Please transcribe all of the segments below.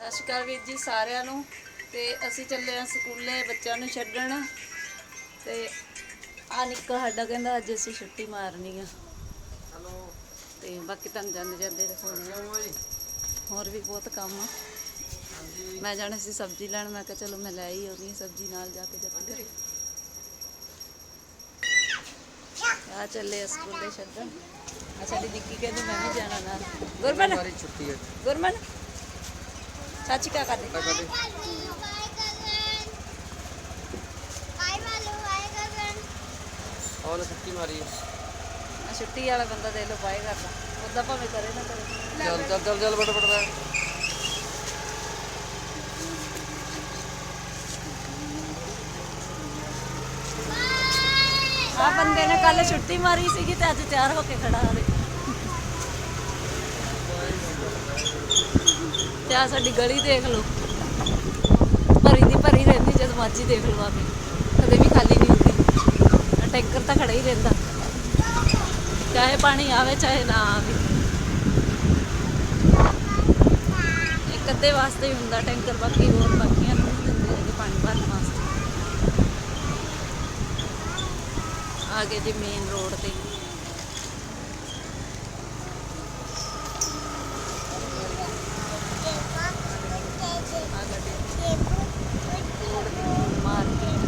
ਸਤਿ ਸ਼੍ਰੀ ਅਕਾਲ ਵੀਰ ਜੀ ਸਾਰਿਆਂ ਨੂੰ ਤੇ ਅਸੀਂ ਚੱਲੇ ਆ ਸਕੂਲੇ ਬੱਚਿਆਂ ਨੂੰ ਛੱਡਣ ਤੇ ਆ ਨਿੱਕਾ ਸਾਡਾ ਕਹਿੰਦਾ ਅੱਜ ਅਸੀਂ ਛੁੱਟੀ ਮਾਰਨੀ ਆ। ਤੇ ਬਾਕੀ ਤੁਹਾਨੂੰ ਜਾਂਦੇ ਜਾਂਦੇ ਦਿਖਾਉਣੇ ਆ। ਹੋਰ ਵੀ ਬਹੁਤ ਕੰਮ ਆ। ਮੈਂ ਜਾਣਾ ਸੀ ਸਬਜ਼ੀ ਲੈਣ ਮੈਂ ਕਿਹਾ ਚਲੋ ਮੈਂ ਲੈ ਹੀ ਆਉਂਦੀ ਸਬਜ਼ੀ ਨਾਲ ਜਾ ਕੇ ਜੱਤੀ ਆ ਚੱਲੇ ਆ ਸਕੂਲੇ ਛੱਡਣ। ਆ ਸਾਡੀ ਨਿੱਕੀ ਕਹਿੰਦੀ ਮੈਂ ਵੀ ਜਾਣਾ ਨਾਲ। ਗੁਰਮਨ ਸਾਰੀ ਛੁੱਟੀ ਹੈ ਗੁਰਮਨ। ਚਾਚੀ ਕਾ ਕਰਦੇ। ਮਾਰੀ। ਆ ਛੁੱਟੀ ਵਾਲਾ ਬੰਦਾ ਦੇ ਲੋ ਪਾਏ ਕਰਦਾ। ਉਦਾਂ ਭਾਵੇਂ ਕਰੇ ਨਾ ਕਰੇ। ਚੱਲ ਚੱਲ ਚੱਲ ਚੱਲ ਬਟ ਬਟ ਬੈ ਆ ਬੰਦੇ ਨੇ ਕੱਲ ਛੁੱਟੀ ਮਾਰੀ ਸੀਗੀ ਤੇ ਅੱਜ ਤਿਆਰ ਹੋ ਕੇ ਖੜਾ ਹੋਵੇ ਤੇ ਆ ਸਾਡੀ ਗਲੀ ਦੇਖ ਲਓ। ਭਰੀ ਦੀ ਭਰੀ ਰਹਿੰਦੀ, ਜਦ ਮਰਜ਼ੀ ਦੇਖ ਲਓ ਆਵੇ ਕਦੇ ਵੀ ਖਾਲੀ ਨਹੀਂ ਹੁੰਦੀ। ਟੈਂਕਰ ਤਾਂ ਖੜਾ ਹੀ ਰਹਿੰਦਾ। ਚਾਹੇ ਪਾਣੀ ਆਵੇ, ਚਾਹੇ ਨਾ ਆਵੇ। ਇੱਕ ਅੱਧੇ ਵਾਸਤੇ ਹੀ ਹੁੰਦਾ ਟੈਂਕਰ, ਬਾਕੀ ਹੋਰ ਬਾਕੀਆਂ ਨੂੰ ਨਹੀਂ ਦਿੰਦੇ ਹੈਗੇ ਪਾਣੀ ਭਰਨ ਵਾਸਤੇ। ਆਗੇ ਜੀ ਮੇਨ ਰੋਡ ਤੇ ਆ ਗੱਡੀ ਮਾਰਕੀਟ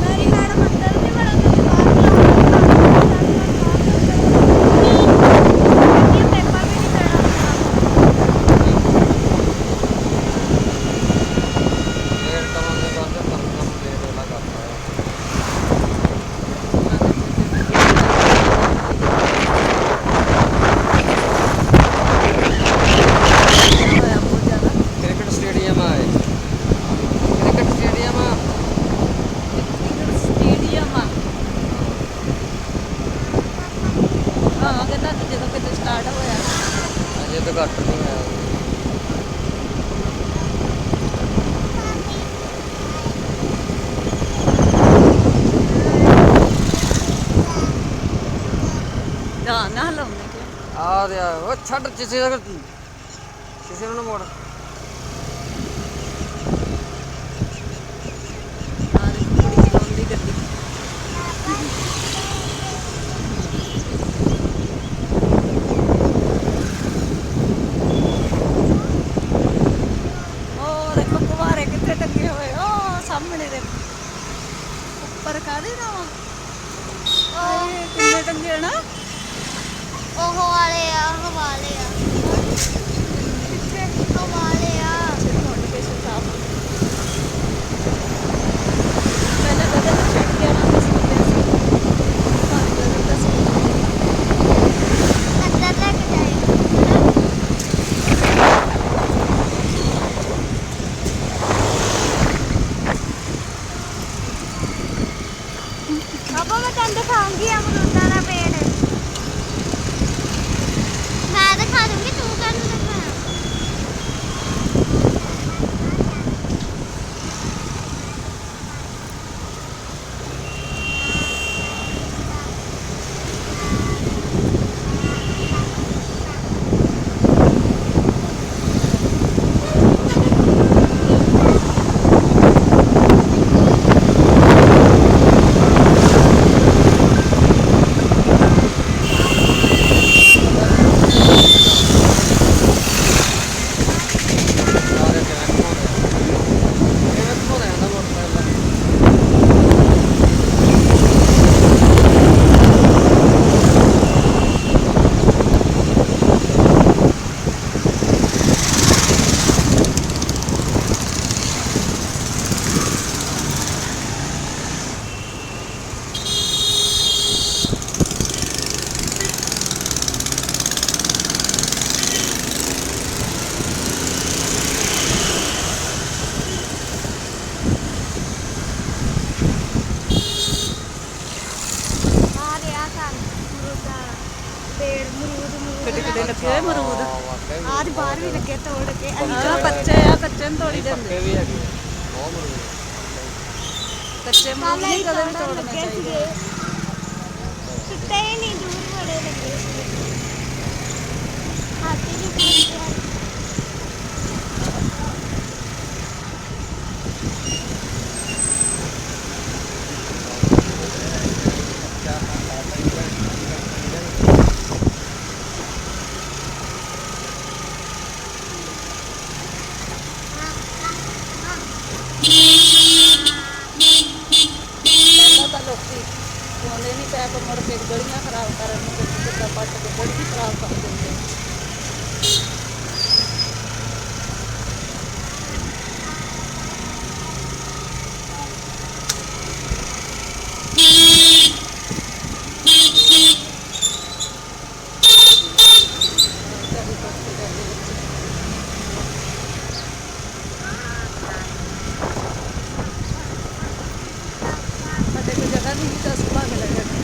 ਮੇਰੀ ਮੈਡਮ ਅੰਦਰ ਨਹੀਂ ਵੜਨ ਦਿੰਦੀ ਬਾਹਰ ਪੇਪਰ ਵੀ ਨਹੀਂ ਲੇਟ ਕਰਾਂਗੇ ਬੰਦ ਕੰਮ ਕੰਮ ਲੇਟ ਹੋਣਾ ਕਰਦਾ ਹੈ ਹੋਇਆ ਬਹੁਤ ਜ਼ਿਆਦਾ ਕ੍ਰਿਕਟ ਸਟੇਡੀਅਮ ਆ ਇਹ ਕ੍ਰਿਕਟ ਸਟੇਡੀਅਮ ਆ ਸਟੇਡੀਅਮ ਆ ਹਾਂ ਕਹਿੰਦਾ ਕਿ ਜਦੋਂ ਕਿਤੇ ਸਟਾਰਟ ਹੋਇਆ ਅਜੇ ਤਾਂ ਘੱਟ ਨਹੀਂ ਹੋਇਆ ਨਾ ਨਾ ਲਾਉਂਦੇ ਕਿ ਆ ਦੇ ਆ ਉਹ ਛੱਡ ਕਿਸੇ ਦਾ ਕਿਸੇ ਨੂੰ ਨਾ ਮੋੜ। ਆ ਦੇ ਕੁੜੀ ਚਲਾਉਂਦੀ ਗੱਡੀ? ਉਹ ਦੇਖੋ ਕੁਵਾਰੇ ਕਿੱਥੇ ਟੰਗੇ ਹੋਏ? ਉਹ ਸਾਹਮਣੇ ਦੇ ਉੱਪਰ ਕਾਦੇ ਨਾ ਆਏ ਕਿੰਨੇ ਟੰਗੇ ਨਾ? ਉਹ ਵਾਲੇ ਆ ਹਵਾਲੇ ਆ ਕਿੱਥੇ ਹਵਾਲੇ ਆ ਨੋਟੀਫਿਕੇਸ਼ਨ ਸਾਫ਼ ਪਹਿਲਾਂ ਕਦੇ ਤਾਂ ਛੱਡ ਕੇ ਆਣਾ ਸੀ ਸਾਰੇ ਕਦੇ ਤਾਂ ਸੀ ਅੰਦਰ ਲੈ ਕੇ ਜਾਏਗਾ ਪਾਪਾ ਮੈਂ ਤੁਹਾਨੂੰ ਦਿਖਾਉਂਗੀ ਅਮਰੂਦਾਂ ਦਾ ਪੇੜ ਮੈਂ ਦਿਖਾ ਦੂੰ ਲੱਗੇ ਹੋਏ ਮਰੂਦ ਵੀ ਆਜ ਬਾਹਰ ਵੀ ਲੱਗੇ ਤੋੜ ਕੇ ਆ। ਬੱਚੇ ਆ ਕੱਚੇ ਨੂੰ ਤੋੜੀ ਪੱਕੇ ਵੀ ਹੈਗੇ ਆ। ਬਹੁਤ ਮਰੂਦ ਕੱਚੇ ਮਰੂਦ ਨਹੀਂ ਕਦੇ ਵੀ ਤੋੜਨ ਚਾਹੀਦੇ ਸੁੱਤੇ ਹੀ ਨਹੀਂ ਦੂਰ ਬੜੇ ਲੱਗੇ। ਹਾਥੀ ਜੀ ਪੂਰੀ ਪਹਿਲਾਂ ਤਾਂ ਲੋਕੀ ਪਾਉਂਦੇ ਨਹੀਂ ਪੈਪ ਮੁੜ ਕੇ ਗਲੀਆਂ ਖਰਾਬ ਕਰਨ ਨੂੰ ਤੇ ਕਿੱਦਾਂ ਪੱਟ ਕੇ ਗਲੀ ਖਰਾਬ ਕਰ ਦਿੰਦੇ ਕਦੀ ਕੁਛ ਤੇ ਕਰਦੇ ਬੱਚੇ। ਸਾਡੇ ਕੋਲ ਜਗ੍ਹਾ ਨਹੀਂ ਤਾਂ ਅਸੀਂ ਭਾਗ ਲੈ ਜਾਂਦੇ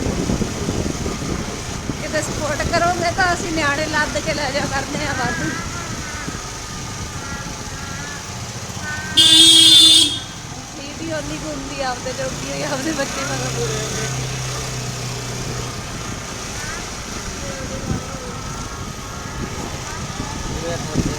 ਕਿਤੇ ਸਪੋਰਟ ਕਰੋਗੇ ਤਾਂ ਅਸੀਂ ਨਿਆਣੇ ਲੱਦ ਕੇ ਲੈ ਜਾ ਕਰਦੇ ਆ ਵਾਧੂ ਸੀਟੀ ਉਹਨੀ ਕੁ ਹੁੰਦੀ ਆ, ਆਪਦੇ ਜੋਗੀ ਹੋਈ ਆਪਦੇ ਬੱਚੇ ਮਗਰ ਪੂਰੇ ਹੁੰਦੇ ਪੂਰੇ ਅੱਠ ਵਜੇ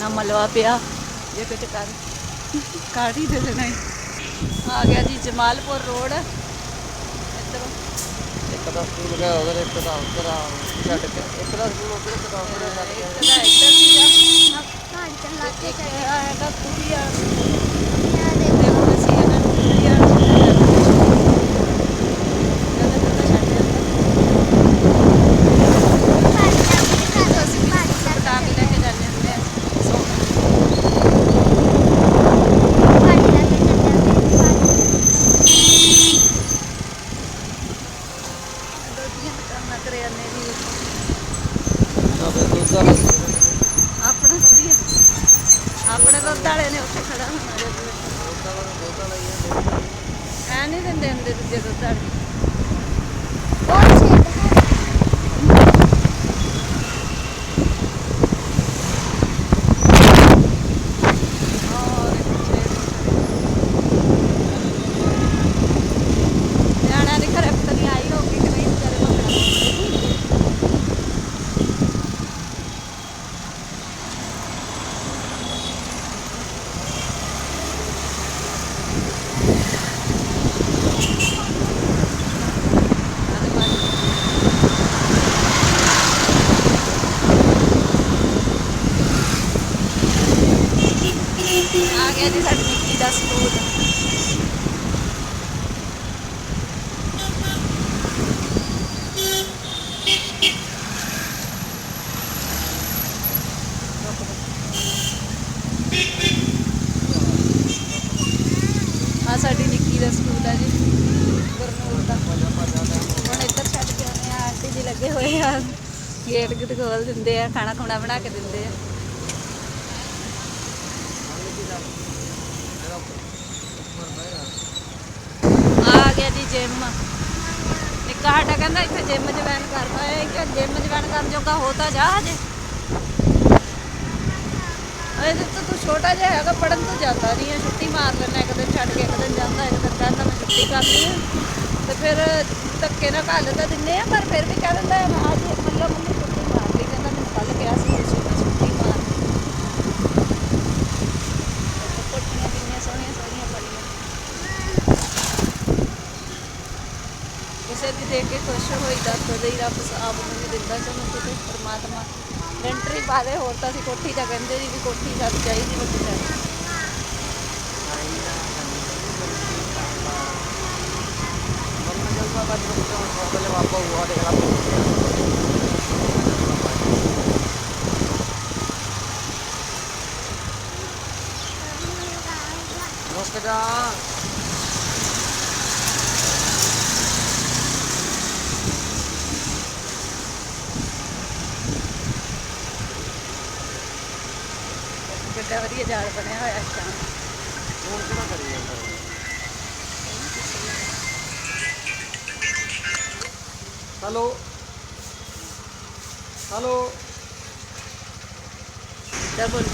ਕਿੰਨਾ ਮਲਵਾ ਪਿਆ। ਜੇ ਕੁਝ ਕਰ ਕਰ ਹੀ ਦੇ ਦੇਣਾ ਆ ਗਿਆ ਜੀ ਜਮਾਲਪੁਰ ਰੋਡ। ਇੱਧਰ। ਇੱਕ ਦਾ ਸਕੂਲ ਗਿਆ ਉਧਰ ਇੱਕ ਦਾ ਉਧਰ ਆ ਛੱਡ ਕੇ। ਇੱਕ ਦਾ ਸਕੂਲ ਉਧਰ ਇੱਕ ਦਾ ਉਧਰ। ਛੱਡ ਕੇ ਇੱਕ ਦਾ ਇੱਧਰ ਸੀਗਾ ਨਾ ਚੱਲ ਲਾ ਕੇ ਹੈਗਾ ਪੂਰੀ ਆ। ਐ ਨਹੀਂ ਦਿੰਦੇ ਹੁੰਦੇ ਦੂਜੇ ਦੁੱਧ ਵਾਲੇ ਔਰ ਪਿੱਛੇ ਨਿਆਣਿਆਂ ਦੀ ਘਰੇ ਪਤਾ ਨਹੀਂ ਆਈ ਹੋਊਗੀ ਕਿ ਨਹੀਂ ਵਿਚਾਰੇ ਭੰਗੜਾ ਪਾਉਂਦੇ ਆਦੇ ਬਾਅਦ ਆ ਗਿਆ ਜੀ ਸਾਡੀ ਨਿੱਕੀ ਦਾ ਸਕੂਲ ਆ ਸਾਡੀ ਨਿੱਕੀ ਦਾ ਸਕੂਲ ਆ ਜੀ। ਗੁਰਨੂਰ ਦਾ। ਹੁਣ ਇੱਧਰ ਛੱਡ ਕੇ ਆਉਂਦੇ ਆ ਆਂਟੀ ਜੀ ਲੱਗੇ ਹੋਏ ਆ। ਗੇਟ ਗਿਟ ਖੋਲ ਦਿੰਦੇ ਆ, ਖਾਣਾ ਖੁਣਾ ਬਣਾ ਕੇ ਦਿੰਦੇ ਆ। ਜਿਮ ਨਿੱਕਾ ਸਾਡਾ ਕਹਿੰਦਾ ਇੱਥੇ ਜਿਮ ਜੁਆਇਨ ਕਰਦਾ ਹੈ ਕਿ ਜਿਮ ਜੁਆਇਨ ਕਰਨ ਜੋਗਾ ਹੋ ਤਾਂ ਜਾ ਹਜੇ। ਅਰੇ ਤੇ ਤੂੰ ਛੋਟਾ ਜਿਹਾ ਹੈਗਾ ਪੜਨ ਤੋਂ ਜਾਂਦਾ ਨਹੀਂ ਹੈ। ਛੁੱਟੀ ਮਾਰ ਲੈਣਾ ਇੱਕ ਦਿਨ, ਛੱਡ ਕੇ ਇੱਕ ਦਿਨ ਜਾਂਦਾ, ਇੱਕ ਦਿਨ ਕਹਿੰਦਾ ਮੈਂ ਛੁੱਟੀ ਕਰਨੀ ਹੈ। ਤੇ ਫਿਰ ਧੱਕੇ ਨਾਲ ਘੱਲ ਤਾਂ ਦਿੰਨੇ ਆ, ਪਰ ਫਿਰ ਵੀ ਕਹਿ ਦਿੰਦਾ ਮੈਂ ਅੱਜ ਮਤਲਬ ਮੰਮੀ ਛੁੱਟੀ ਮਾਰ ਲਈ, ਕਹਿੰਦਾ ਮੈਨੂੰ ਕੱਲ ਗਿਆ ਸੀ ਤੁਸੀਂ ਮੈਂ ਛੁੱਟੀ ਮਾਰ ਕੋਟੀਆਂ ਕਿੰਨੀਆਂ ਸੋਹਣੀਆਂ ਸੋਹਣੀਆਂ ਪੜੀਆਂ ਕਿਸੇ ਦੀ ਦੇਖ ਕੇ ਖੁਸ਼ ਹੋਈਦਾ ਤਦੇ ਹੀ ਰੱਬ ਆਪ ਨੂੰ ਵੀ ਦਿੰਦਾ ਚਲੋ ਕਿਤੇ ਪਰਮਾਤਮਾ ਲੈਂਟਰੀ ਪਾ ਦੇ ਹੋਰ ਤਾਂ ਅਸੀਂ ਕੋਠੀ ਤਾਂ ਕਹਿੰਦੇ ਨਹੀਂ ਵੀ ਕੋਠੀ ਸਾਨੂੰ ਚਾਹੀਦੀ ਵੱਡੀ ਸਾਡੀ ਮੰਮਾ ਜਲ ਬਾਬਾ ਜੀ ਨੂੰ ਤੋਂ ਪਹਿਲੇ ਕਿੱਡਾ ਵਧੀਆ ਜਾਲ ਬਣਿਆ ਹੋਇਆ ਸ਼ਾਮ ਹੁਣ ਕਿਹੜਾ ਕਰੀ ਜਾਂਦਾ ਹੈਲੋ? ਹੈਲੋ? ਡਬਲ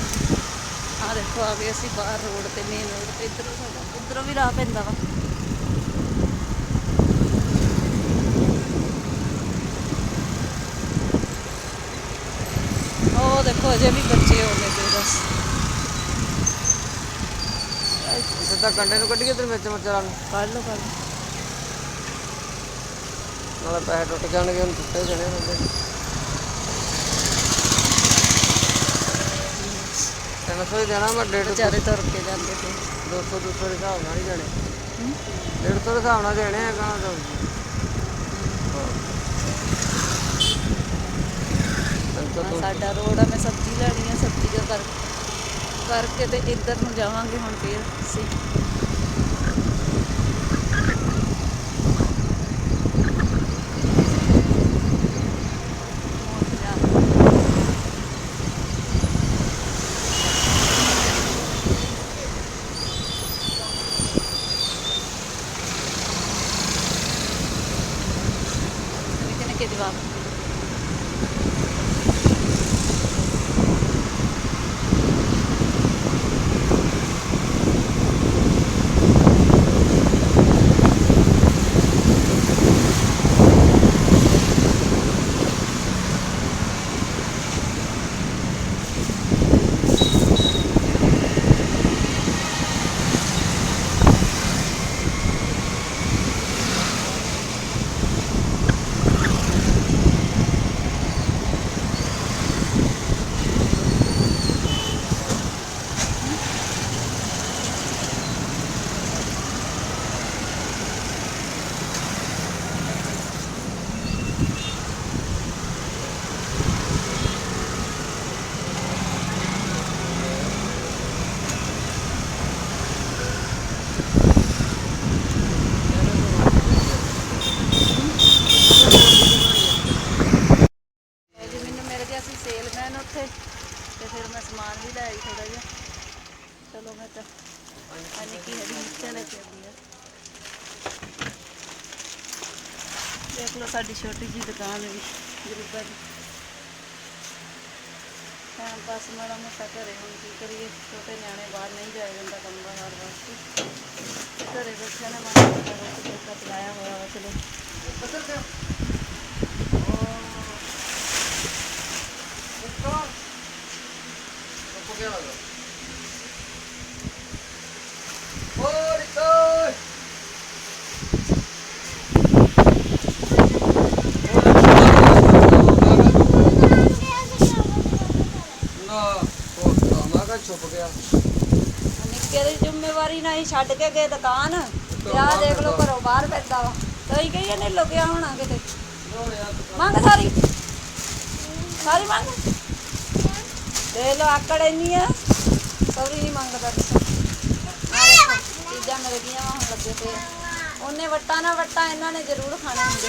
ਆ ਦੇਖੋ ਆ ਗਏ ਅਸੀਂ ਬਾਹਰ ਰੋਡ ਤੇ ਮੇਨ ਰੋਡ ਤੇ। ਇੱਧਰੋਂ ਸਾਡਾ ਇੱਧਰੋਂ ਵੀ ਰਾਹ ਪੈਂਦਾ ਵਾ। ਉਹ ਦੇਖੋ ਅਜੇ ਵੀ ਬੱਚੇ ਹੋਣੇ ਤੇ ਬਸ। ਸਿੱਧਾ ਕੰਡੇ ਨੂੰ ਕੱਢੀਏ ਤੇ ਮਿਰਚ ਮਰਚਾਂ ਨੂੰ ਕੱਢ ਲਓ ਕੱਢ। ਨਾਲੇ ਪੈਸੇ ਟੁੱਟ ਜਾਣਗੇ ਹੁਣ ਟੁੱਟੇ ਜਣੇ ਬੰਦੇ। ਤਿੰਨ ਸੌ ਹੀ ਦੇਣਾ ਮੈਂ ਡੇਢ ਵਿਚਾਰੇ ਤੁਰ ਕੇ ਜਾਂਦੇ ਤੇ 200 200 ਦੇ ਹਿਸਾਬ ਨਾਲ ਹੀ ਡੇਢ ਸੌ ਦੇ ਹਿਸਾਬ ਨਾਲ ਦੇਣੇ ਆ ਕਹਾਂ ਤੋਂ। ਸਾਡਾ ਰੋਡ ਆ ਮੈਂ ਸਬਜ਼ੀ ਲੈਣੀ ਆ ਸਬਜ਼ੀ ਦਾ ਕਰ ਕਰਕੇ ਤੇ ਇੱਧਰ ਨੂੰ ਜਾਵਾਂਗੇ ਹੁਣ ਫੇਰ ਅਸੀਂ। ਨਿੱਕੇ ਨਿੱਕੇ ਜਵਾਬ ਇਹ ਜੀ ਮੈਨੂੰ ਮਿਲ ਗਿਆ ਸੀ ਸੇਲਮੈਨ ਉੱਥੇ ਤੇ ਫਿਰ ਮੈਂ ਸਮਾਨ ਵੀ ਲੈ ਆਈ ਥੋੜਾ ਜਿਹਾ ਚਲੋ ਮੈਂ ਤਾਂ ਅਨੇ ਕੀ ਹਰੀ ਮਿਰਚਾਂ ਲੈ ਕੇ ਆਉਂਦੀ ਆ ਦੇਖ ਲਓ ਸਾਡੀ ਛੋਟੀ ਜੀ ਦੁਕਾਨ ਵੀ ਗਰੀਬਾਂ ਦੀ ਟਾਈਮ ਪਾਸ ਮਾੜਾ ਮੋਟਾ ਘਰੇ ਹੁਣ ਕੀ ਕਰੀਏ, ਛੋਟੇ ਨਿਆਣੇ ਬਾਹਰ ਨਹੀਂ ਜਾਇਆ ਜਾਂਦਾ ਕੰਮ ਬਾਹਰ ਵਾਸਤੇ ਤੇ ਘਰੇ ਬੈਠਿਆਂ ਨੇ ਮਾੜਾ ਮੋਟਾ ਰੋਟੀ ਟੋਕਾ ਚਲਾਇਆ ਹੋਇਆ ਵਾ, ਚਲੋ। ਛੁਪ ਗਿਆ। ਨਿੱਕੇ ਦੀ ਜ਼ਿੰਮੇਵਾਰੀ ਨਾਲ ਹੀ ਛੱਡ ਕੇ ਗਏ ਦੁਕਾਨ। ਤੇ ਆਹ ਦੇਖ ਲਓ ਘਰੋਂ ਬਾਹਰ ਫਿਰਦਾ ਵਾ। ਤਾਂ ਹੀ ਕਹੀਏ ਲੁਕਿਆ ਹੋਣਾ ਕਿਤੇ। ਮੰਗ ਸਾਰੀ। ਸਾਰੀ ਮੰਗ। ਦੇ ਲੋ ਆਕੜ ਇੰਨੀ ਆ। ਸੌਰੀ ਨਹੀਂ ਮੰਗਦਾ ਚੀਜ਼ਾਂ ਮਿਲ ਗਈਆਂ ਹੁਣ ਲੱਗੇ ਤੇ ਉਹਨੇ ਵੱਟਾ ਨਾ ਵੱਟਾਂ ਇਹਨਾਂ ਨੇ ਜ਼ਰੂਰ ਖਾਣੇ ਹੁੰਦੇ।